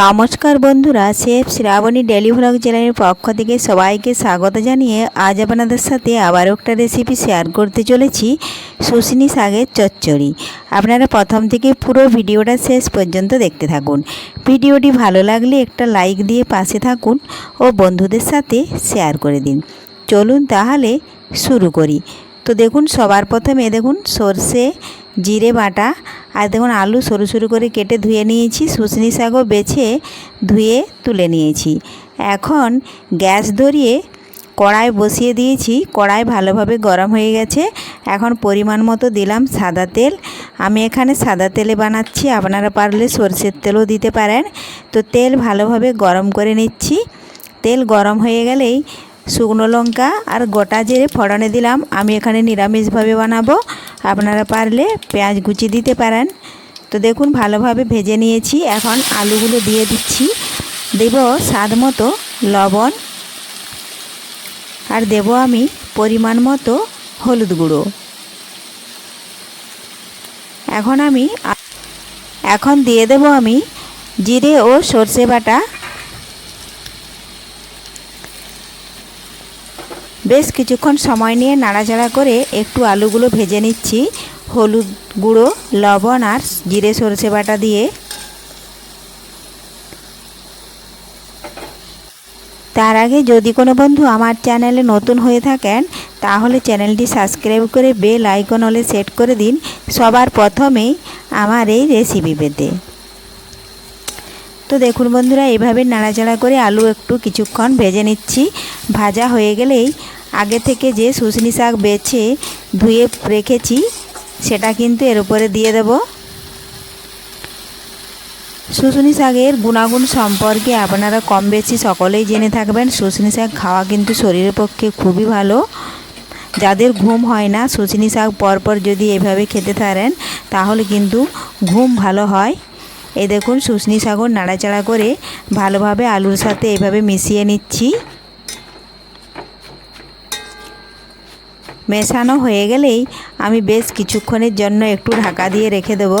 নমস্কার বন্ধুরা chef Shrabani daily vlog চ্যানেলের পক্ষ থেকে সবাইকে স্বাগত জানিয়ে আজ আপনাদের সাথে আবার একটা রেসিপি শেয়ার করতে চলেছি, শুশনি শাকের চচ্চড়ি। আপনারা প্রথম থেকে পুরো ভিডিওটা শেষ পর্যন্ত দেখতে থাকুন। ভিডিওটি ভালো লাগলে একটা লাইক দিয়ে পাশে থাকুন ও বন্ধুদের সাথে শেয়ার করে দিন। চলুন তাহলে শুরু করি। তো দেখুন, সবার প্রথমে দেখুন সর্ষে, জিরে বাটা, আর দেখুন আলু সরু সরু করে কেটে ধুয়ে নিয়েছি, শুশনি শাকও বেছে ধুয়ে তুলে নিয়েছি। এখন গ্যাস ধরিয়ে কড়াই বসিয়ে দিয়েছি, কড়াই ভালোভাবে গরম হয়ে গেছে। এখন পরিমাণ মতো দিলাম সাদা তেল। আমি এখানে সাদা তেলে বানাচ্ছি, আপনারা পারলে সর্ষের তেলও দিতে পারেন। তো তেল ভালোভাবে গরম করে নিচ্ছি। তেল গরম হয়ে গেলেই শুকনো লঙ্কা আর গোটা জিরে ফোড়নে দিলাম। আমি এখানে নিরামিষভাবে বানাবো। আপনারা পারলে পেঁয়াজ কুচি দিতে পারেন। তো দেখুন, ভালোভাবে ভেজে নিয়েছি। এখন আলুগুলো দিয়ে দিচ্ছি। দেব স্বাদ মতো লবণ। আর দেব আমি পরিমাণ মতো হলুদ গুঁড়ো। এখন আমি এখন দিয়ে দেব আমি জিরে ও সর্ষে বাটা। বেশ কিছুক্ষণ সময় নিয়ে নাড়াচাড়া করে একটু আলুগুলো ভেজে নিচ্ছি। হলুদ গুঁড়ো, লবণ আর জিরে সরষে বাটা দিয়ে। তার আগে যদি কোনো বন্ধু আমার চ্যানেলে নতুন হয়ে থাকেন, তাহলে চ্যানেলটি সাবস্ক্রাইব করে বেল আইকন হলে সেট করে দিন। সবার প্রথমেই আমার এই রেসিপি পেতে। তো দেখুন বন্ধুরা, এভাবে নাড়াচাড়া করে আলু একটু কিছুক্ষণ ভেজে নিচ্ছি। ভাজা হয়ে গেলেই আগে থেকে যে শুশনি শাক বেছে ধুয়ে রেখেছি, সেটা কিন্তু এর উপরে দিয়ে দেব। শুশনি শাকের গুণাগুণ সম্পর্কে আপনারা কম বেশি সকলেই জেনে থাকবেন। শুশনি শাক খাওয়া কিন্তু শরীরের পক্ষে খুবই ভালো। যাদের ঘুম হয় না, শুশনি শাক পরপর যদি এভাবে খেতে থাকেন তাহলে কিন্তু ঘুম ভালো হয়। এই দেখুন, শুশনি শাকও নাড়াচাড়া করে ভালোভাবে আলুর সাথে এভাবে মিশিয়ে নিচ্ছি। মেশানো হয়ে গেলেই আমি বেশ কিছুক্ষণের জন্য একটু ঢাকা দিয়ে রেখে দেব।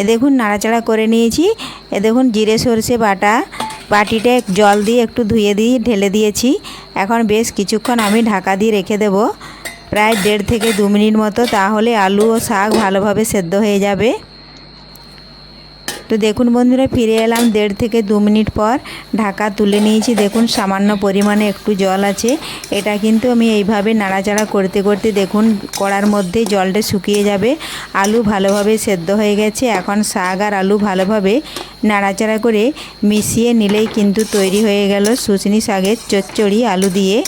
এ দেখুন নাড়াচাড়া করে নিয়েছি। এ দেখুন জিরে সরষে বাটা বাটিটা জল দিয়ে একটু ধুয়ে দিয়ে ঢেলে দিয়েছি। এখন বেশ কিছুক্ষণ আমি ঢাকা দিয়ে রেখে দেব। প্রায় দেড় থেকে দু মিনিট মতো, তাহলে আলু ও শাক ভালোভাবে সেদ্ধ হয়ে যাবে। তো দেখুন বন্ধুরা, ফিরে এলাম দেড় থেকে দু মিনিট পর। ঢাকা তুলে নিয়েছি। দেখুন, সামান্য পরিমাণে একটু জল আছে। এটা কিন্তু আমি এইভাবে নাড়াচাড়া করতে করতে দেখুন, কড়ার মধ্যেই জলটা শুকিয়ে যাবে। আলু ভালোভাবে সেদ্ধ হয়ে গেছে। এখন শাক আর আলু ভালোভাবে নাড়াচাড়া করে মিশিয়ে নিলেই কিন্তু তৈরি হয়ে গেল শুশনি শাকের চচ্চড়ি আলু দিয়ে।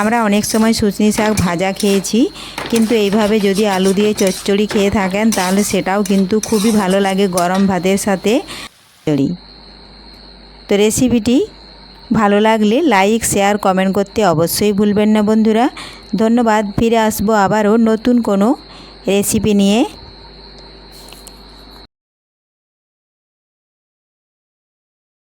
আমরা অনেক সময় শুশনি শাক ভাজা খেয়েছি, কিন্তু এইভাবে যদি আলু দিয়ে চচ্চড়ি খেয়ে থাকেন, তাহলে সেটাও কিন্তু খুবই ভালো লাগে গরম ভাতের সাথে চড়ি তো রেসিপিটি ভালো লাগলে লাইক, শেয়ার, কমেন্ট করতে অবশ্যই ভুলবেন না বন্ধুরা। ধন্যবাদ, ফিরে আসব আবারও নতুন কোনো রেসিপি নিয়ে।